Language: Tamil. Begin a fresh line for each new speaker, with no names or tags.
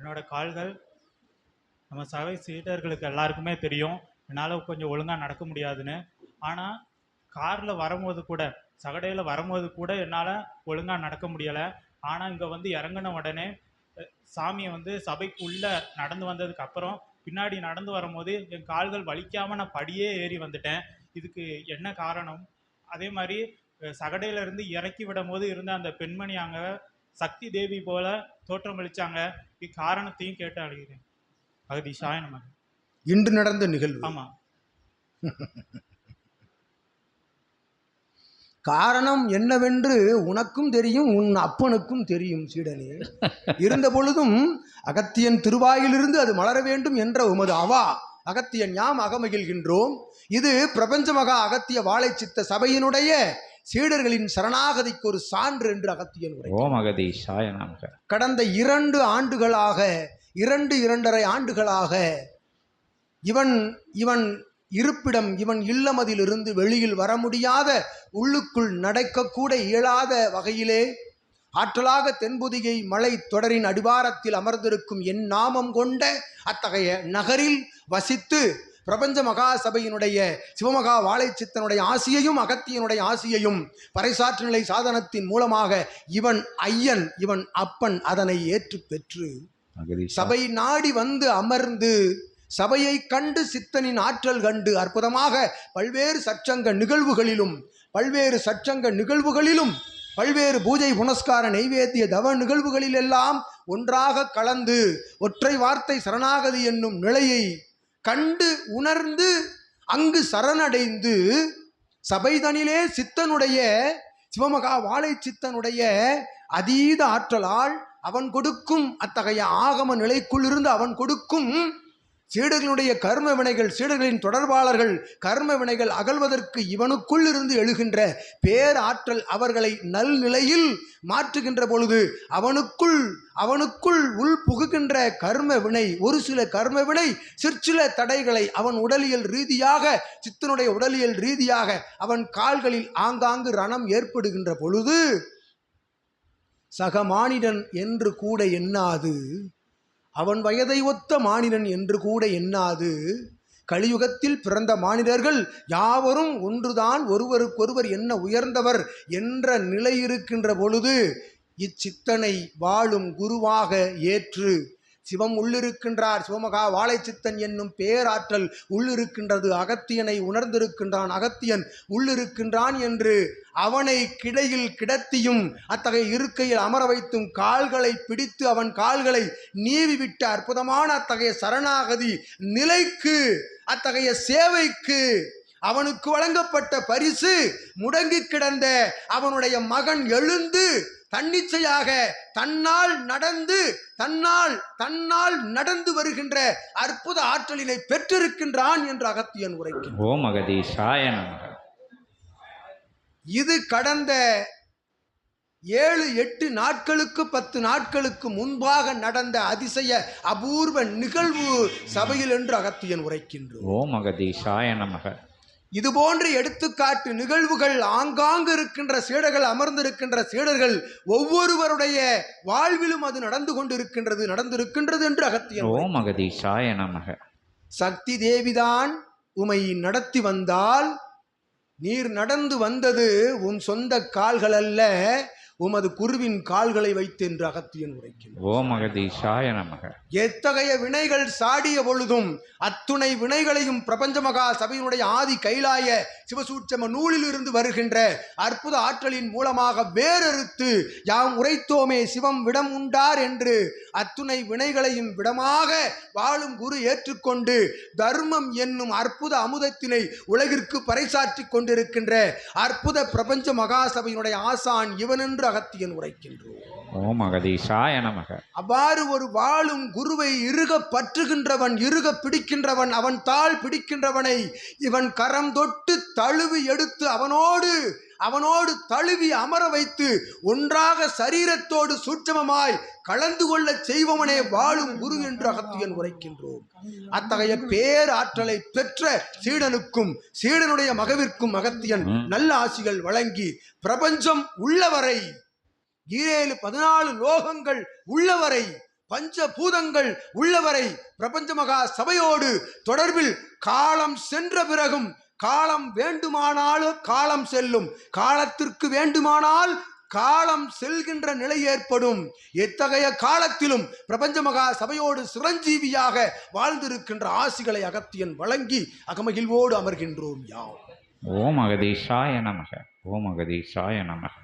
என்னோட கால்கள் நம்ம சபை சீடர்களுக்கு எல்லாருக்குமே தெரியும். என்னால் கொஞ்சம் ஒழுங்காக நடக்க முடியாதுன்னு. ஆனால் காரில் வரும்போது கூட சகடையில் வரும்போது கூட என்னால் ஒழுங்காக நடக்க முடியலை. ஆனால் இங்கே வந்து இறங்கின உடனே சாமியை வந்து சபைக்கு உள்ளே நடந்து வந்ததுக்கு அப்புறம் பின்னாடி நடந்து வரும்போது என் கால்கள் வலிக்காமல் நான் படியே ஏறி வந்துட்டேன். இதுக்கு என்ன காரணம்? அதே மாதிரி சகடையிலேருந்து சகடையில இருந்து இறக்கி விடும் போது இருந்த அந்த பெண்மணி அங்கே சக்தி தேவி போல தோற்றமளிச்சாங்க இக்காரணத்தையும் கேட்டு அழுகிறேன் அகதிஷாய நமக்கு
இன்று நடந்த நிகழ்வு.
ஆமாம்
காரணம் என்னவென்று உனக்கும் தெரியும் உன் அப்பனுக்கும் தெரியும் சீடனே. இருந்த பொழுதும் அகத்தியன் திருவாயிலிருந்து அது மலர வேண்டும் என்ற உமது அவா அகத்தியன் யாம் அகமகிழ்கின்றோம். இது பிரபஞ்ச மகா அகத்திய வாழைச்சித்த சபையினுடைய சீடர்களின் சரணாகதிக்கு ஒரு சான்று என்று அகத்தியன் உரை
ஓம் அகதீஷாய நமக.
கடந்த இரண்டு ஆண்டுகளாக இரண்டு இரண்டரை ஆண்டுகளாக இவன் இவன் இருப்பிடம் இவன் இல்லமதிலிருந்து வெளியில் வர முடியாத உள்ளுக்குள் நடக்கக்கூட இயலாத வகையிலே ஆற்றலாக தென்புதிகை மலை தொடரின் அடிவாரத்தில் அமர்ந்திருக்கும் என் நாமம் கொண்ட அத்தகைய நகரில் வசித்து பிரபஞ்ச மகா சபையினுடைய சிவமகா வாழைச்சித்தனுடைய ஆசியையும் அகத்தியனுடைய ஆசியையும் பறைசாற்று நிலை சாதனத்தின் மூலமாக இவன் ஐயன் இவன் அப்பன் அதனை ஏற்று பெற்று சபை நாடி வந்து அமர்ந்து சபையை கண்டு சித்தனின் ஆற்றல் கண்டு அற்புதமாக பல்வேறு சச்சங்க நிகழ்வுகளிலும் பல்வேறு சச்சங்க நிகழ்வுகளிலும் பல்வேறு பூஜை புனஸ்கார நைவேத்திய தவ நிகழ்வுகளில் எல்லாம் ஒன்றாக கலந்து ஒற்றை வார்த்தை சரணாகதி என்னும் நிலையை கண்டு உணர்ந்து அங்கு சரணடைந்து சபைதனிலே சித்தனுடைய சிவமகா வாழை சித்தனுடைய அதீத ஆற்றலால் அவன் கொடுக்கும் அத்தகைய ஆகம நிலைக்குள் இருந்து அவன் கொடுக்கும் சீடர்களுடைய கர்ம வினைகள் சீடர்களின் தொடர்பாளர்கள் கர்ம வினைகள் அகழ்வதற்கு இவனுக்குள் இருந்து எழுகின்ற பேராற்றல் அவர்களை நல்நிலையில் மாற்றுகின்ற பொழுது அவனுக்குள் அவனுக்குள் உள் புகுகின்ற கர்ம வினை ஒரு சில கர்ம வினை சிற்சில தடைகளை அவன் உடலியல் ரீதியாக சித்தனுடைய உடலியல் ரீதியாக அவன் கால்களில் ஆங்காங்கு ரணம் ஏற்படுகின்ற பொழுது சக மானிடன் என்று கூட எண்ணாது. அவன் வயதை ஒத்த மானிடன் என்று கூட எண்ணாது. கலியுகத்தில் பிறந்த மானிடர்கள் யாவரும் ஒன்றுதான் ஒருவருக்கொருவர் என்ன உயர்ந்தவர் என்ற நிலை இருக்கின்ற பொழுது இச்சித்தனை வாழும் குருவாக ஏற்று சிவம் உள்ளிருக்கின்றார். சிவமகா வாழைச்சித்தன் என்னும் பேராற்றல் உள்ளிருக்கின்றது. அகத்தியனை உணர்ந்திருக்கின்றான். அகத்தியன் உள்ளிருக்கின்றான் என்று அவனை கிடையில் கிடத்தியும் அத்தகைய இருக்கையில் அமர வைத்தும் கால்களை பிடித்து அவன் கால்களை நீவிவிட்ட அற்புதமான அத்தகைய சரணாகதி நிலைக்கு அத்தகைய சேவைக்கு அவனுக்கு வழங்கப்பட்ட பரிசு முடங்கி கிடந்த அவனுடைய மகன் எழுந்து தன்னிச்சையாக தன்னால் நடந்து தன்னால் தன்னால் நடந்து வருகின்ற அற்புத ஆற்றலினை பெற்றிருக்கின்றான் என்று அகத்தியன் உரைக்கின்றான்.
ஓம் அகதீஷாய நமக.
இது கடந்த ஏழு எட்டு நாட்களுக்கு பத்து நாட்களுக்கு முன்பாக நடந்த அதிசய அபூர்வ நிகழ்வு சபையில் என்று அகத்தியன் உரைக்கின்றோம்
ஓம் அகதீஷாய நமக.
இது போன்ற எடுத்துக்காட்டு நிகழ்வுகள் ஆங்காங்கு இருக்கின்ற சீடர்கள் அமர்ந்திருக்கின்ற சீடர்கள் ஒவ்வொருவருடைய வாழ்விலும் அது நடந்து கொண்டிருக்கின்றது நடந்திருக்கின்றது என்று அகத்தியன்
ஓம் அகதீஷாய நமக.
சக்தி தேவிதான் உமை நடத்தி வந்தால் நீர் நடந்து வந்தது உன் சொந்த கால்கள் அல்ல உமது குருவின் கால்களை வைத்து என்று அகத்தியன் உரைக்கின்றார்
ஓம் அகதீஷாய நமக.
எத்தகைய வினைகள் சாடிய பொழுதும் அத்துணை வினைகளையும் பிரபஞ்ச மகா சபையினுடைய ஆதி கைலாய சிவசூட்சம நூலில் இருந்து வருகின்ற அற்புத ஆற்றலின் மூலமாக வேறறுத்து யாம் உரைத்தோமே சிவம் விடம் உண்டார் என்று அத்துணை வினைகளையும் விடமாக வாழும் குரு ஏற்றுக்கொண்டு தர்மம் என்னும் அற்புத அமுதத்தினை உலகிற்கு பறைசாற்றி கொண்டிருக்கின்ற அற்புத பிரபஞ்ச மகா சபையினுடைய ஆசான் இவன் என்று அகத்தியன் உரைக்கின்றோம்.
ஓம் அகதீஷாய நமக.
அவ்வாறு ஒரு வாழும் குருவை இறுக பற்றுகின்றவன் இறுக பிடிக்கின்றவன் அவன் தாள் பிடிக்கின்றவனை இவன் கரம் தொட்டு தழுவி எடுத்து அவனோடு அவனோடு தழுவி அமர வைத்து ஒன்றாக சரீரத்தோடு சூட்சமமாய் கலந்து கொள்ளச் செய்பவனே வாழும் குரு என்று அகத்தியன் உரைக்கின்றோம். அத்தகைய பேராற்றலை பெற்ற சீடனுக்கும் சீடனுடைய மகவிற்கும் அகத்தியன் நல்ல ஆசிகள் வழங்கி பிரபஞ்சம் உள்ளவரை ஈரேழு பதினாலு லோகங்கள் உள்ளவரை பஞ்சபூதங்கள் உள்ளவரை பிரபஞ்ச மகா சபையோடு தொடர்பில் காலம் சென்ற பிறகும் காலம் வேண்டுமானால் காலம் செல்லும். காலத்திற்கு வேண்டுமானால் காலம் செல்கின்ற நிலை ஏற்படும். எத்தகைய காலத்திலும் பிரபஞ்ச மகா சபையோடு சிரஞ்சீவியாக வாழ்ந்திருக்கின்ற ஆசிகளை அகத்தியன் வழங்கி அகமகிழ்வோடு அமர்கின்றோம் யாம்.
ஓம் அகதீஷாய நமக. ஓம் அகதீஷாய நமக.